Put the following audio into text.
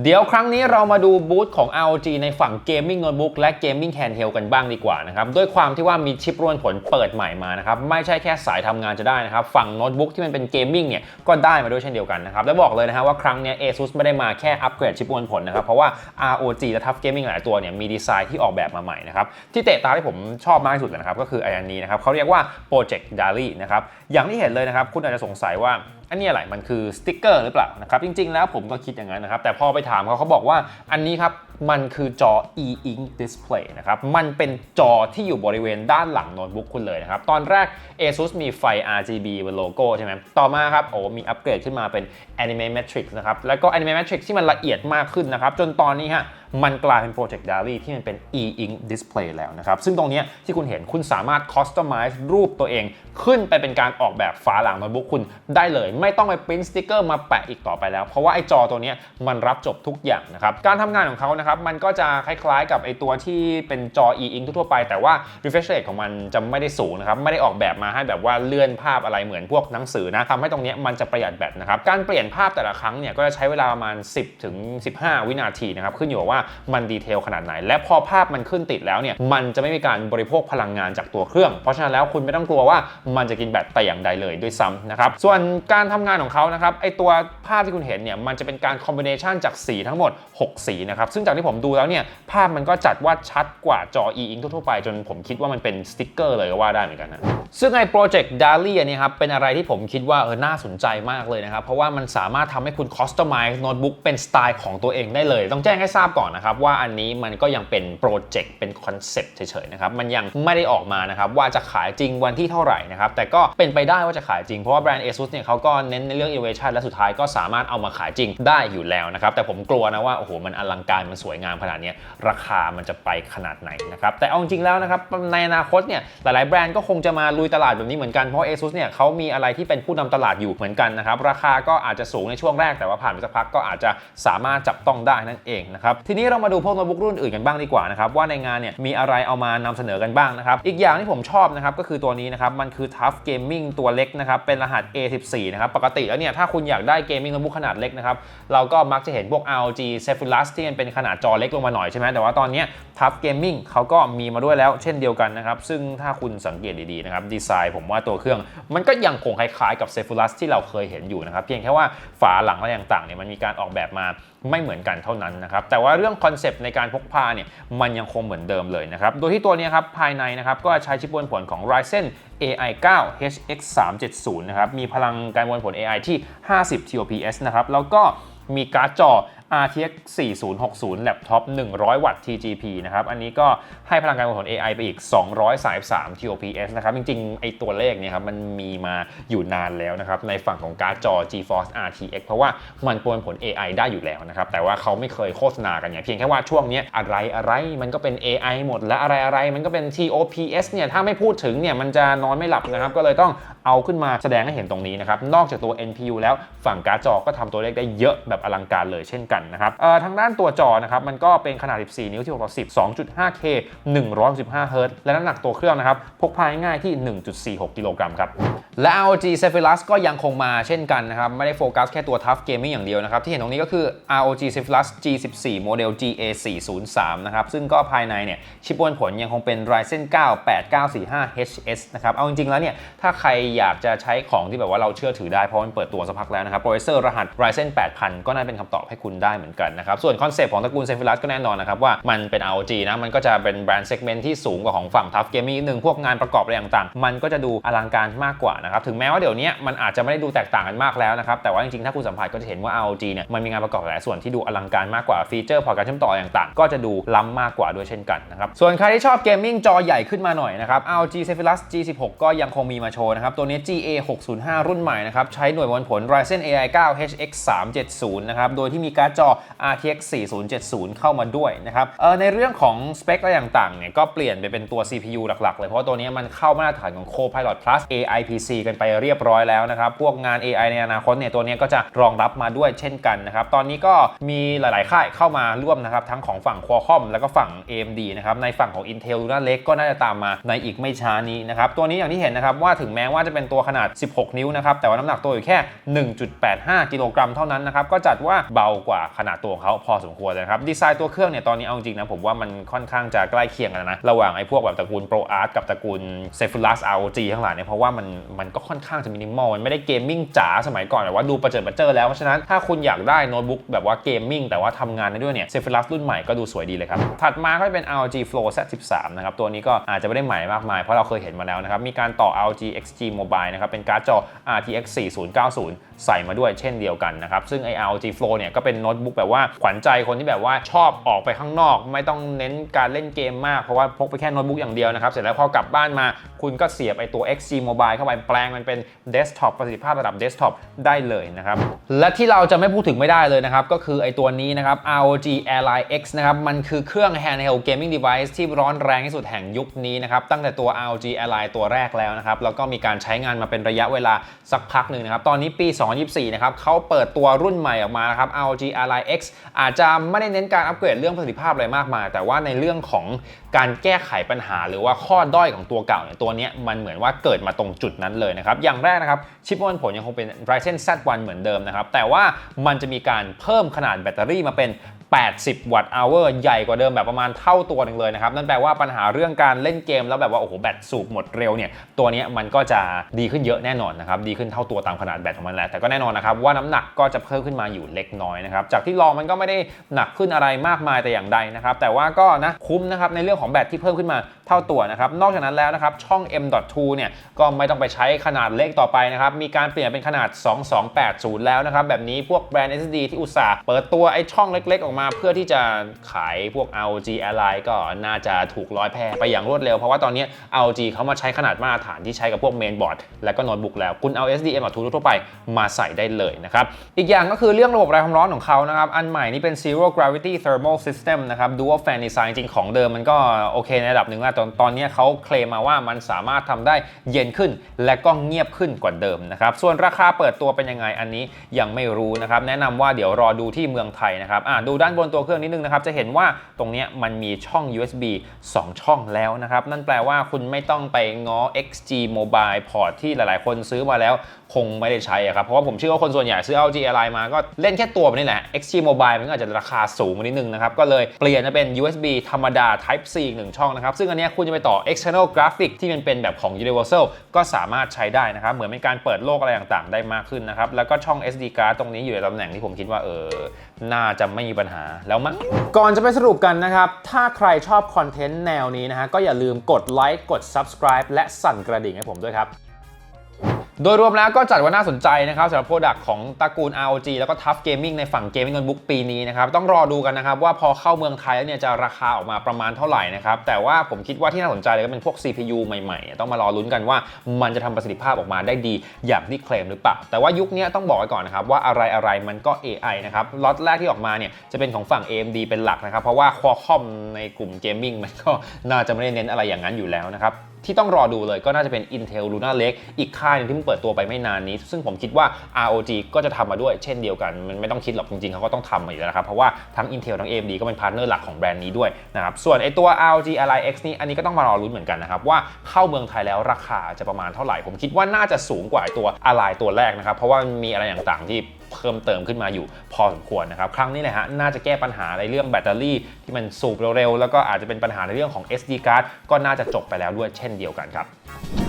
เดี๋ยวครั้งนี้เรามาดูบูธของ ROG ในฝั่ง Gaming Notebook และ Gaming Handheld กันบ้างดีกว่านะครับด้วยความที่ว่ามีชิปรวนผลเปิดใหม่มานะครับไม่ใช่แค่สายทำงานจะได้นะครับฝั่งโน้ตบุ๊กที่มันเป็นเกมมิ่งเนี่ยก็ได้มาด้วยเช่นเดียวกันนะครับและบอกเลยนะฮะว่าครั้งนี้ ASUS ไม่ได้มาแค่อัปเกรดชิปรวนผลนะครับเพราะว่า ROG และ Tough Gaming หลายตัวเนี่ยมีดีไซน์ที่ออกแบบมาใหม่นะครับที่เตะตาที่ผมชอบมากที่สุดนะครับก็คือไอันนี้นะครับเขาเรียกว่า Project DALI นะครับอย่างที่เห็นเลยนะครับคุณอาจจะสงสัยว่า อันนี้อะไรมันคือสติ๊กเกอร์หรือเปล่านะครับจริง ๆ แล้วผมก็คิดอย่างนั้นนะครับ แต่พอไปถามเขาเขาบอกว่าอันนี้ครับ มันคือจอ e-ink display นะครับ มันเป็นจอที่อยู่บริเวณด้านหลังโน้ตบุ๊กคุณเลยนะครับ ตอนแรก ASUS มีไฟ RGB บนโลโก้ใช่ไหมต่อมาครับโอ้มีอัปเกรดขึ้นมาเป็น Anime Matrix นะครับแล้วก็ Anime Matrix ที่มันละเอียดมากขึ้นนะครับจนตอนนี้ฮะ มันกลายเป็น Project DALI ที่มันเป็น e-ink display แล้วนะครับ ซึ่งตรงนี้ที่คุณเห็นคุณสามารถ customize รูปตัวเอง ขึ้นไปเป็นการออกแบบฝาหลังโน้ตบุ๊กคุณได้เลย ไม่ต้องไปปริ้นสติกเกอร์มาแปะอีกต่อไปแล้ว เพราะว่าไอ้จอตัวนี้มันรับจบทุกอย่างนะครับการทำงานของเขานะครับมันก็จะคล้ายๆ กับไอ้ตัวที่เป็นจอ e-ink ทั่วไป แต่ว่า refresh rate ของมันจะไม่ได้สูงนะครับไม่ได้ออกแบบมาให้แบบว่าเลื่อนภาพอะไรเหมือนพวกหนังสือนะทำให้ตรงนี้มันจะประหยัดแบตนะครับการเปลี่ยนภาพแต่ละครั้งเนี่ยก็จะใช้เวลาประมาณ 10ถึง15 วินาทีนะครับขึ้นอยู่กับว่ามันดีเทลขนาดไหน และพอภาพมันขึ้นติดแล้วเนี่ยมันจะไม่มีการบริโภคพลังงานจากตัวเครื่อง เพราะฉะนั้นแล้วคุณไม่ต้องกลัวว่ามันจะกินแบตแต่อย่างใดเลยด้วยซ้ำนะครับส่วนการทำงานของเขานะครับไอตัวภาพที่คุณเห็นเนี่ยมันจะเป็นการคอมบิเนชันจากสีทั้งหมด 6 สีนะครับซึ่งจากที่ผมดูแล้วเนี่ยภาพมันก็จัดว่าชัดกว่าจอ e-ink ทั่วๆไปจนผมคิดว่ามันเป็นสติ๊กเกอร์เลยก็ว่าได้เหมือนกันนะซึ่งไอโปรเจกต์ DALI อันนี้ครับเป็นอะไรที่ผมคิดว่าเออน่าสนใจมากเลยนะครับเพราะว่ามันสามารถทำให้คุณคอสตอมไมซ์โน้ตบุ๊กเป็นสไตล์ของตัวเองได้เลย ต้องแจ้งให้ทราบก่อนนะครับว่าอันนี้มันก็ยังเป็นโปรเจกต์เป็นคอนเซปต์เฉยๆนะครับมันยังไม่ได้ออกมานะครับว่าจะขายจริงวันที่เท่าไหร่นะครับแต่ก็เป็นไปได้ว่าจะขายจริงเพราะว่าแบรนด์ ASUS เนี่ยเขาก็เน้นในเรื่อง innovation และสุดท้ายก็สามารถเอามาขายจริงได้อยู่แล้วนะครับแต่ผมกลัวนะว่าโอ้โหมันอลังการมันสวยงามขนาดนี้ราคามันจะไปขนาดไหนนะครับแต่เอาจริงๆแล้วนะครับในอนาคตเนี่ยหลายๆแบรนด์ก็คงจะมาลุยตลาดแบบนี้เหมือนกันเพราะ ASUS เนี่ยเขามีอะไรที่เป็นผู้นำตลาดอยู่เหมือนกันนะครับราคาก็อาจจะสูงในช่วงแรกแต่ว่าผ่านไปสักพักก็อาจจะสามารถจับต้องได้นั่นเองนะครับทีนี้เรามาดูพวกโน้ตบุ๊กรุ่นอื่นกันบ้างดีกว่านะครับว่าในงานเนี่ยมีอะไรเอามานำเสนอกันบ้างนะครับอีกอย่างที่ผมชอบนะครับก็คือตัวนี้นะครับมันคือ Tough Gaming ตัวเล็กนะครับเป็นรหัส A14 นะครับปกติแล้วเนี่ยถ้าคุณอยากได้เกมมิ่งโน้ตบุ๊กขนาดเล็กนะครับเราก็มักจะเห็นพวก ROG Zephyrus ที่มันเป็นขนาดจอเล็กลงมาหน่อยใช่ไหมแต่ว่าตอนนี้ Tough Gaming เขาก็มีมาด้วยแล้วเช่นเดียวกันนะครับซึ่งถ้าคุณสังเกตดีๆนะครับดีไซน์ผมว่าตัวเครื่อง มันก็ยังคงคล้ายๆกับ Zephyrus ที่เราเคยเห็นอยู่นะครับเพียงแค่ว่าฝาหลังอะไรต่างๆเนี่ยมันมีการออกแบบมาไม่เหมือนกันเท่านั้นนะครับแต่ว่าเรื่องคอนเซปต์ในการพกพาเนี่ยมันยังคงเหมือนเดิมเลยนะครับโดยที่ตัวนี้ครับภายในนะครับก็ใช้ชิปวนผลของ Ryzen AI 9 HX 370นะครับมีพลังการวนผล AI ที่ 50 TOPS นะครับแล้วก็มีการ์ดจอ RTX 4060แล็ปท็อป100 วัตต์ TGP นะครับ อันนี้ก็ให้พลังการมวล AI ไปอีก 233 TOPS นะครับ จริงๆ ไอตัวเลขเนี่ยครับ มันมีมาอยู่นานแล้วนะครับ ในฝั่งของการ์ดจอ GeForce RTX เพราะว่ามันประมวลผล AI ได้อยู่แล้วนะครับ แต่ว่าเขาไม่เคยโฆษณากันเนี่ยเพียงแค่ว่าช่วงนี้อะไรอะไรมันก็เป็น AI หมด และอะไรอะไรมันก็เป็น TOPS เนี่ย ถ้าไม่พูดถึงเนี่ย มันจะนอนไม่หลับนะครับ ก็เลยต้องเอาขึ้นมาแสดงให้เห็นตรงนี้นะครับ นอกจากตัว NPU แล้วฝั่งการ์ดจอก็ทำตัวเลขได้เยอะแบบอลังการเลยเช่นกันนะครับทางด้านตัวจอนะครับมันก็เป็นขนาด 14 นิ้วที่6ต่อ10 2.5K 115เฮิรตซ์และน้ำหนักตัวเครื่องนะครับพกพาง่ายที่ 1.46 กิโลกรัมครับ และ ROG Zephyrus ก็ยังคงมาเช่นกันนะครับ ไม่ได้โฟกัสแค่ตัว Tough Gaming อย่างเดียวนะครับ ที่เห็นตรงนี้ก็คือ ROG Zephyrus G14 โมเดล GA403 นะครับ ซึ่งก็ภายในเนี่ยชิปบนผลยังคงเป็น Ryzen 9 8945HS นะครับ เอาจริงๆ แล้วเนี่ยถ้าใครอยากจะใช้ของที่แบบว่าเราเชื่อถือได้เพราะมันเปิดตัวสักพักแล้วนะครับโปรเซสเซอร์รหัส Ryzen 8000 ก็น่าเป็นคำตอบให้คุณได้เหมือนกันนะครับ ส่วนคอนเซปต์ของตระกูล Zephyrus ก็แน่นอนนะครับว่ามันเป็น ROG นะ มันก็จะเป็นแบรนด์เซกเมนต์ที่สูงกว่าของฝั่ง Tough Gaming นิดนึง พวกงานประกอบอะไรต่างๆ มันก็จะดูอลังการมากกว่านะครับ ถึงแม้ว่าเดี๋ยวนี้มันอาจจะไม่ได้ดูแตกต่างกันมากแล้วนะครับ แต่ว่าจริงๆ ถ้าคุณสัมผัสก็จะเห็นว่า ROG เนี่ย มันมีงานประกอบหลายส่วนที่ดูอลังการมากกว่า ฟีเจอร์พอร์ตการเชื่อมต่อต่างๆ ก็จะดูล้ำมากกว่าด้วยเช่นกันนะครับ ส่วนใครที่ชอบเกมมิ่งจอใหญ่ขึ้นมาหน่อยนะครับ ROG Zephyrus G16 ก็ยังคงมีมาโชว์นะครับตัวนี้ GA 605รุ่นใหม่นะครับใช้หน่วยมวลผล Ryzen AI 9 HX 370นะครับโดยที่มีการ์ดจอ RTX 4070 เข้ามาด้วยนะครับในเรื่องของสเปคอะไรต่างๆเนี่ยก็เปลี่ยนไปเป็นตัว CPU หลักๆ เลย เพราะตัวนี้มันเข้ามาตรฐานของ Copilot Plus AI PC กันไปเรียบร้อยแล้วนะครับ พวกงาน AI ในอนาคตเนี่ยตัวนี้ก็จะรองรับมาด้วยเช่นกันนะครับ ตอนนี้ก็มีหลายๆ ค่ายเข้ามาร่วมนะครับ ทั้งของฝั่ง Qualcomm แล้วก็ฝั่ง AMD นะครับ ในฝั่งของ Intel Luna Lake ก็น่าจะตามมาในอีกไม่ช้านี้นะครับ ตัวนี้อย่างที่เห็นนะครับว่าถึงแม้ว่าจะเป็นตัวขนาด 16 นิ้วนะครับ แต่ว่าน้ำหนักตัวอยู่แค่ 1.85 กิโลกรัมเท่านั้นนะครับ ก็จัดว่าเบากว่าขนาดตัวของเขาพอสมควรนะครับดีไซน์ตัวเครื่องเนี่ยตอนนี้เอาจริงนะผมว่ามันค่อนข้างจะใกล้เคียงกันนะระหว่างไอ้พวกแบบตระกูล Pro Art กับตระกูล c e p h u l u s ROG ทั้งหลายเนี่ยเพราะว่ามันมันก็ค่อนข้างจะมินิมอลมันไม่ได้เกมมิ่งจ๋าสมัยก่อนแต่ว่าดูประเจิดประเจิดแล้วเพราะฉะนั้นถ้าคุณอยากได้โน้ตบุ๊กแบบว่าเกมมิ่งแต่ว่าทำงานได้ด้วยเนี่ย c e p h u l u s รุ่นใหม่ก็ดูสวยดีเลยครับถัดมาก็จะเป็น ROG Flow Z13 นะครับตัวนี้ก็อาจจะไม่ได้ใหม่มากมายเพราะเราเคยเห็นมาแล้วนะครับมีการต่อ ROG XG Mobile นะครับเป็นการ์ดจอ RTX 4090 ใส่มาด้วยเช่นเดียวกันนะครับซึ่งไอ ROG Flow เนี่ยก็เป็นโน้ตบุ๊กแบบว่าขวัญใจคนที่แบบว่าชอบออกไปข้างนอก ไม่ต้องเน้นการเล่นเกมมากเพราะว่าพกไปแค่โน้ตบุ๊กอย่างเดียวนะครับเสร็จแล้วพอกลับบ้านมาคุณก็เสียบไอตัว XG Mobile เข้าไปแปลงมันเป็นเดสก์ท็อปประสิทธิภาพระดับเดสก์ท็อปได้เลยนะครับและที่เราจะไม่พูดถึงไม่ได้เลยนะครับก็คือไอตัวนี้นะครับ ROG Ally X นะครับมันคือเครื่อง handheld gaming device ที่ร้อนแรงที่สุดแห่งยุคนี้นะครับตั้งแต่ตัว ROG Ally ตัวแรกแล้วนะครับแล้วก็มีการใช้งานมาเป็นระยะเวลาสักพักหนึ่งนะครับตอนนี้ปี 2024 นะครับเขาเปิดตัวรุ่นใหม่ออกมานะครับ ROG Ally X อาจจะไม่ได้เน้นการอัปเกรดเรื่องประสิทธิภาพอะไรมากมาย แต่ว่าในเรื่องของการแก้ไขปัญหา หรือว่าข้อด้อยของตัวเก่าเนี่ยตัวนี้มันเหมือนว่าเกิดมาตรงจุดนั้นเลยนะครับ อย่างแรกนะครับ ชิปมวลผลยังคงเป็น Ryzen Z1 เหมือนเดิมนะครับ แต่ว่ามันจะมีการเพิ่มขนาดแบตเตอรี่มาเป็น 80 วัตต์อเวอร์ใหญ่กว่าเดิมแบบประมาณเท่าตัวหนึ่งเลยนะครับ นั่นแปลว่าปัญหาเรื่องการเล่นเกมแล้วแบบว่าโอ้โหแบตสูบหมดเร็วเนี่ยตัวเนี้ยมันก็จะดีขึ้นเยอะแน่นอนนะครับดีขึ้นเท่าตัวตามขนาดแบตของมันแหละแต่ก็แน่นอนนะครับว่าน้ำหนักก็จะเพิ่มขึ้นมาอยู่เล็กน้อยนะครับจากที่ลองมันก็ไม่ได้หนักขึ้นอะไรมากมายแต่อย่างใดนะครับแต่ว่าก็นะคุ้มนะครับในเรื่องของแบตที่เพิ่มขึ้นมา ท่าตัวนะครับ นอกจากนั้นแล้วนะครับช่อง M.2 เนี่ยก็ไม่ต้องไปใช้ขนาดเล็กต่อไปนะครับ มีการเปลี่ยนเป็นขนาด 2280 แล้วนะครับ แบบนี้พวกแบรนด์ SSD ที่อุตส่าห์เปิดตัวไอ้ช่องเล็กๆ ออกมา เพื่อที่จะขายพวก ROG Ally ก็น่าจะถูกร้อยแพร่ไปอย่างรวดเร็ว เพราะว่าตอนนี้ ROG เขามาใช้ขนาดมาตรฐานที่ใช้กับพวกเมนบอร์ดและก็โน้ตบุ๊กแล้วคุณเอา SSD M.2 ทั่วไปมาใส่ได้เลยนะครับอีกอย่างก็คือเรื่องระบบระบายความร้อนของเขานะครับอันใหม่นี่เป็น Zero Gravity Thermal System นะครับ Dual Fan Design จริงของเดิมมันก็โอเคในระดับหนึ่งแล้วนตอนนี้เขาเคลมมาว่ามันสามารถทำได้เย็นขึ้น และก็เงียบขึ้นกว่าเดิมนะครับส่วนราคาเปิดตัวเป็นยังไงอันนี้ยังไม่รู้นะครับแนะนำว่าเดี๋ยวรอดูที่เมืองไทยนะครับอะดูด้านบนตัวเครื่องนิดนึงนะครับจะเห็นว่าตรงนี้มันมีช่อง USB 2 ช่องแล้วนะครับนั่นแปลว่าคุณไม่ต้องไปง้อ XG Mobile Port ที่หลายๆ คนซื้อมาแล้ว คงไม่ได้ใช้อะครับ เพราะว่าผมเชื่อว่าคนส่วนใหญ่ซื้อ LG Ally มาก็เล่นแค่ตัวมันนี่แหละ XG Mobile มันก็อาจจะราคาสูงมานิดนึงนะครับ ก็เลยเปลี่ยนมาเป็น USB ธรรมดา Type C อีกหนึ่งช่องนะครับ ซึ่งอันนี้คุณจะไปต่อ external graphic ที่มันเป็นแบบของ Universal ก็สามารถใช้ได้นะครับ เหมือนเป็นการเปิดโลกอะไรต่างๆ ได้มากขึ้นนะครับ แล้วก็ช่อง SD card ตรงนี้อยู่ในตำแหน่งที่ผมคิดว่าเออน่าจะไม่มีปัญหาแล้วมั้ง ก่อนจะไปสรุปกันนะครับ ถ้าใครชอบคอนเทนต์แนวนี้นะฮะก็อย่าลืมกดไลค์กด subscribe และสั่นกระดิ่งให้ผมด้วยครับ โดยรวมแล้วก็จัดว่าน่าสนใจนะครับสำหรับโปรดักต์ของตระกูล ROG แล้วก็ Tough Gaming ในฝั่ง Gaming Notebook ปีนี้นะครับ ต้องรอดูกันนะครับ ว่าพอเข้าเมืองไทยแล้วเนี่ยจะราคาออกมาประมาณเท่าไหร่นะครับ แต่ว่าผมคิดว่าที่น่าสนใจเลยก็เป็นพวก CPU ใหม่ๆ ต้องมารอลุ้นกันว่ามันจะทำประสิทธิภาพออกมาได้ดีอย่างที่เคลมหรือเปล่า แต่ว่ายุคนี้ต้องบอกไว้ก่อนนะครับว่าอะไรๆมันก็ AI นะครับล็อตแรกที่ออกมาเนี่ยจะเป็นของฝั่ง AMD เป็นหลักนะครับเพราะว่า Qualcomm ในกลุ่ม Gaming มันก็น่าจะไม่ได้เน้นอะไรอย่างนั้นอยู่แล้วนะครับ ที่ต้องรอดูเลยก็น่าจะเป็น Intel Luna Lake อีกค่ายหนึงที่เพิ่งเปิดตัวไปไม่นานนี้ ซึ่งผมคิดว่า ROG ก็จะทำมาด้วยเช่นเดียวกัน มันไม่ต้องคิดหรอกจริงๆเขาก็ต้องทำมาอยู่แล้วนะครับ เพราะว่าทั้ง Intel ทั้ง AMD ก็เป็นพาร์ทเนอร์หลักของแบรนด์นี้ด้วยนะครับส่วนไอตัว ROG Ally X นี่อันนี้ก็ต้องมารอรุ้นเหมือนกันนะครับว่าเข้าเมืองไทยแล้วราคาจะประมาณเท่าไหร่ ผมคิดว่าน่าจะสูงกว่าไอตัว Ally ตัวแรกนะครับเพราะว่ามีอะไรต่างๆที่ เพิ่มเติมขึ้นมาอยู่พอสมควรนะครับ ครั้งนี้แหละฮะน่าจะแก้ปัญหาในเรื่องแบตเตอรี่ที่มันสูบเร็วๆแล้วก็อาจจะเป็นปัญหาในเรื่องของ SD card ก็น่าจะจบไปแล้วด้วยเช่นเดียวกันครับ